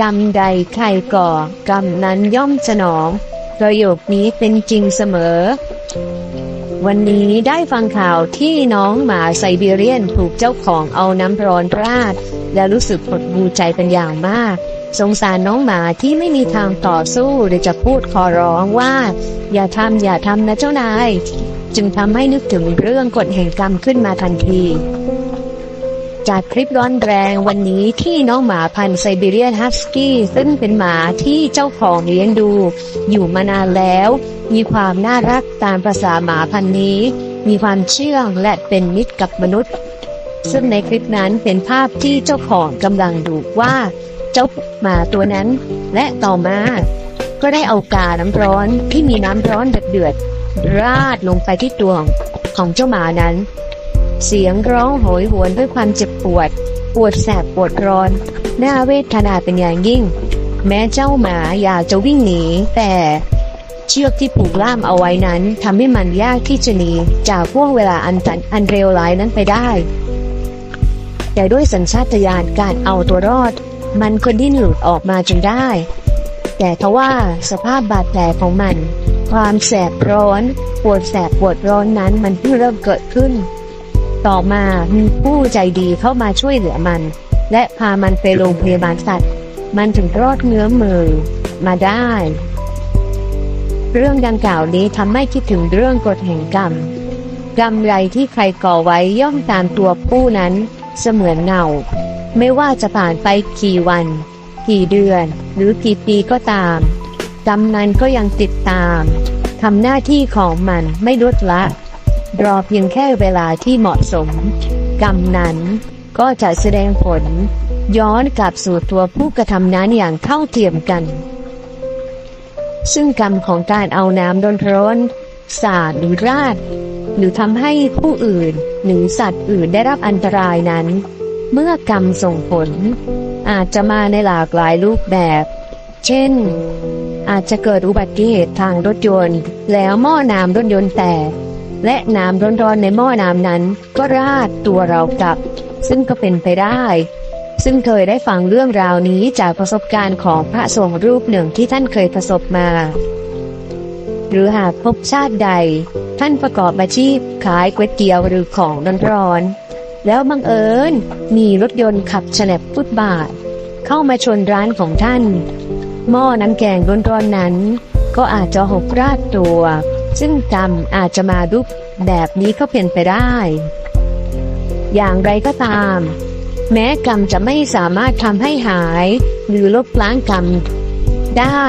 กรรมใดใครก่อ กรรมนั้นย่อมสนอง ประโยคนี้เป็นจริงเสมอ วันนี้ได้ฟังข่าวที่น้องหมาไซบีเรียนถูกเจ้าของเอาน้ำร้อนราด และรู้สึกหดหูใจเป็นอย่างมาก สงสารน้องหมาที่ไม่มีทางต่อสู้หรือจะพูดขอร้องว่า อย่าทำอย่าทำนะเจ้านาย จึงทำให้นึกถึงเรื่องกฎแห่งกรรมขึ้นมาทันที จากคลิปร้อนแรงวันนี้ที่น้องหมาพันธุ์ไซบีเรียนฮัสกี้ซึ่งเป็นหมาที่เจ้าของเลี้ยงดู อยู่มานานแล้ว มีความน่ารักตามประษาหมาพันธุ์นี้ มีความเชื่องและเป็นมิตรกับมนุษย์ ซึ่งในคลิปนั้นเป็นภาพที่เจ้าของกำลังดูว่า เจ้าหมาตัวนั้น และต่อมา ก็ได้เอากาน้ำร้อนที่มีน้ำร้อนเดือดๆราดลงไปที่ตัวของเจ้าหมานั้น เสียงร้องโหยหวนด้วยความเจ็บปวด ปวดแสบปวดร้อน หน่าเวทนาเป็นอย่างยิ่ง แม้เจ้าหมาอยากจะวิ่งหนี แต่เชือกที่ผูกล่ามเอาไว้นั้นทำให้มันยากที่จะหนีจากพ่วงเวลาอันตันอันเร็วร้ายนั้นไปได้ แต่ด้วยสัญชาตญาณการเอาตัวรอด มันก็ดิ้นหลุดออกมาจนได้ แต่ทว่าสภาพบาดแผลของมัน ความแสบร้อน ปวดแสบปวดร้อนนั้นมันเพิ่งเริ่มเกิดขึ้น ต่อมามีผู้ใจดีเข้ามาช่วยเหลือมัน และพามันไปโรงพยาบาลสัตว์ มันถึงรอดเงื้อมือมาได้ เรื่องดังกล่าวนี้ทำให้คิดถึงเรื่องกฎแห่งกรรม กรรมใดที่ใครก่อไว้ย่อมตามตัวผู้นั้นเสมือนเงาไม่ว่าจะผ่านไปกี่วัน กี่เดือน หรือกี่ปีก็ตามกรรมนั้นก็ยังติดตามทำหน้าที่ของมันไม่ลดละ รอเพียงแค่เวลาที่เหมาะสม กรรมนั้นก็จะแสดงผล ย้อนกลับสู่ตัวผู้กระทำนั้นอย่างเท่าเทียมกัน ซึ่งกรรมของการเอาน้ำร้อนร้อนสาดหรือราด หรือทำให้ผู้อื่นหรือสัตว์อื่นได้รับอันตรายนั้น เมื่อกรรมส่งผล อาจจะมาในหลากหลายรูปแบบ เช่น อาจจะเกิดอุบัติเหตุทางรถยนต์ แล้วหม้อน้ำรถยนต์แตก และน้ำร้อนๆในหม้อน้ำนั้น ก็ราดตัวเรากลับ ซึ่งก็เป็นไปได้ ซึ่งเคยได้ฟังเรื่องราวนี้จากประสบการณ์ของพระสงฆ์รูปหนึ่งที่ท่านเคยประสบมา หรือหากพบชาติใด ท่านประกอบอาชีพขายก๋วยเตี๋ยวหรือของร้อนๆแล้วบังเอิญมีรถยนต์ขับฉลับฟุตบาท เข้ามาชนร้านของท่าน หม้อน้ำแกงร้อนๆนั้น ก็อาจจะหกราดตัว ซึ่งกรรมอาจจะมารูปแบบนี้ก็เป็นไปได้ อย่างไรก็ตาม แม้กรรมจะไม่สามารถทำให้หาย หรือลบล้างกรรมได้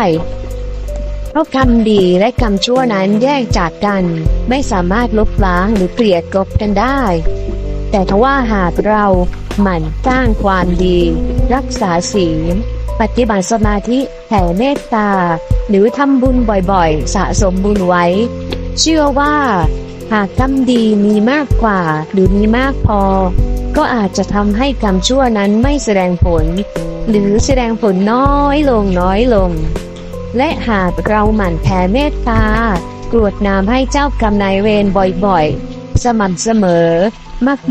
เพราะกรรมดีและกรรมชั่วนั้นแยกจากกัน ไม่สามารถลบล้างหรือเกลียดกลบกันได้ แต่ทว่าหากเราหมั่นสร้างความดี รักษาศีล ปฏิบัติสมาธิแผ่เมตตา หรือทำบุญบ่อยๆ สะสมบุญไว้ เชื่อว่า หากกรรมดีมีมากกว่าหรือมีมากพอ ก็อาจจะทำให้กรรมชั่วนั้นไม่แสดงผล หรือแสดงผลน้อยลงน้อยลง และหากเราหมั่นแผ่เมตตากรวดน้ำให้เจ้ากรรมนายเวรบ่อยๆ สม่ำเสมอ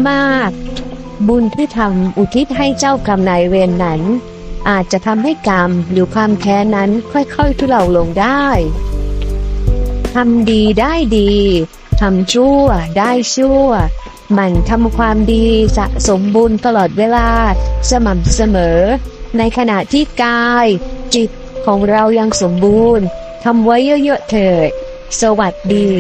มากๆ บุญที่ทำอุทิศให้เจ้ากรรมนายเวรนั้น อาจจะทำให้กรรมหรือความแค้นนั้นค่อยๆทุเลาลงได้ทำดีได้ดีทำชั่วได้ชั่ว มันทำความดีสะสมบุญตลอดเวลา สม่ำเสมอ ในขณะที่กาย จิตของเรายังสมบูรณ์ทำไว้เยอะๆเถิดสวัสดี